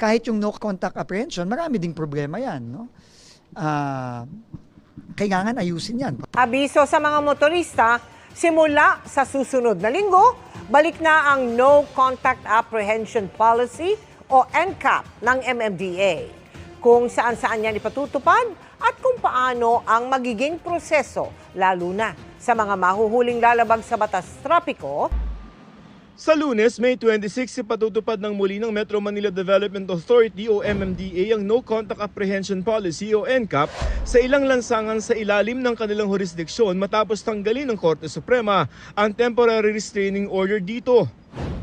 kahit yung no contact apprehension, marami ding problema yan. No? Ah, kailangan ayusin yan. Abiso sa mga motorista, simula sa susunod na linggo, balik na ang No Contact Apprehension Policy o NCAP ng MMDA. Kung saan-saan yan ipatutupad at kung paano ang magiging proseso, lalo na sa mga mahuhuling lalabag sa batas trapiko, Sa lunes, May 26, ipatutupad ng muli ng Metro Manila Development Authority o MMDA ang No Contact Apprehension Policy o NCAP sa ilang lansangan sa ilalim ng kanilang jurisdiksyon matapos tanggalin ng Korte Suprema ang temporary restraining order dito.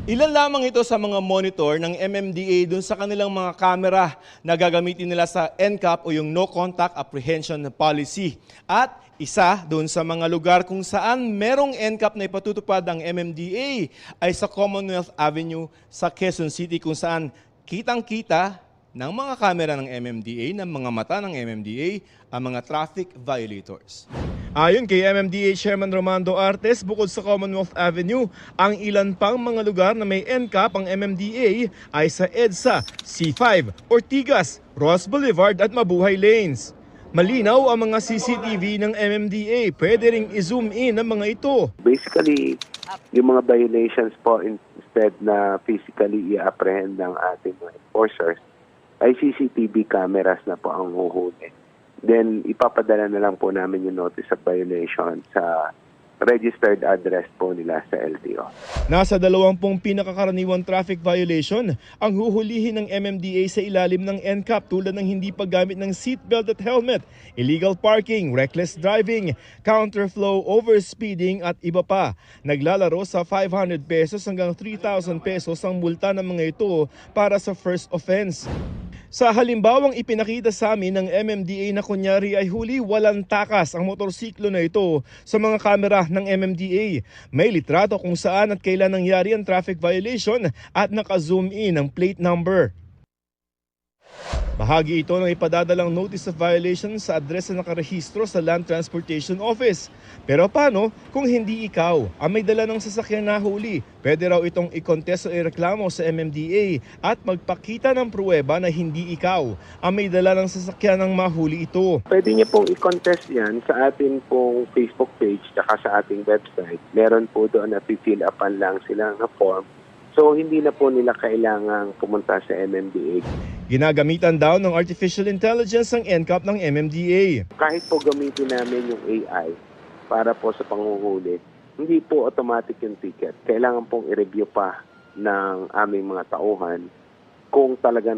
Ilan lamang ito sa mga monitor ng MMDA dun sa kanilang mga kamera na gagamitin nila sa NCAP o yung No Contact Apprehension Policy. At isa doon sa mga lugar kung saan merong NCAP na ipatutupad ang MMDA ay sa Commonwealth Avenue sa Quezon City kung saan kitang-kita ng mga kamera ng MMDA, ng mga mata ng MMDA, ang mga traffic violators. Ayon kay MMDA Chairman Romando Artes, bukod sa Commonwealth Avenue, ang ilan pang mga lugar na may NCAP ang MMDA ay sa EDSA, C5, Ortigas, Ross Boulevard at Mabuhay Lanes. Malinaw ang mga CCTV ng MMDA. Pwede ring i-zoom in ang mga ito. Basically, yung mga violations po instead na physically i-apprehend ng ating enforcers ay CCTV cameras na po ang huhuli. Then, ipapadala na lang po namin yung notice of violation sa registered address po nila sa LTO. Nasa dalawampung pinakakaraniwang traffic violation ang huhulihin ng MMDA sa ilalim ng NCAP tulad ng hindi paggamit ng seatbelt at helmet, illegal parking, reckless driving, counterflow, overspeeding at iba pa. Naglalaro sa 500 pesos hanggang 3,000 pesos ang multa ng mga ito para sa first offense. Sa halimbawang ipinakita sa amin ng MMDA na kunyari ay huli walang takas ang motorsiklo na ito sa mga kamera ng MMDA. May litrato kung saan at kailan nangyari ang traffic violation at naka-zoom in ang plate number. Bahagi ito ng ipadadalang notice of violation sa address na nakarehistro sa Land Transportation Office. Pero paano kung hindi ikaw ang may dala ng sasakyan na huli? Pwede raw itong i-contest o ireklamo sa MMDA at magpakita ng pruweba na hindi ikaw ang may dala ng sasakyan ng mahuli ito. Pwede niyo pong i-contest yan sa ating pong Facebook page tsaka sa ating website. Meron po doon na fill upan lang sila ng form. So, hindi na po nila kailangang pumunta sa MMDA. Ginagamitan daw ng artificial intelligence ang NCAP ng MMDA. kahit po gamitin namin yung AI para po sa panghuhuli, hindi po automatic yung ticket. Kailangan pong i-review pa ng aming mga tauhan kung talagang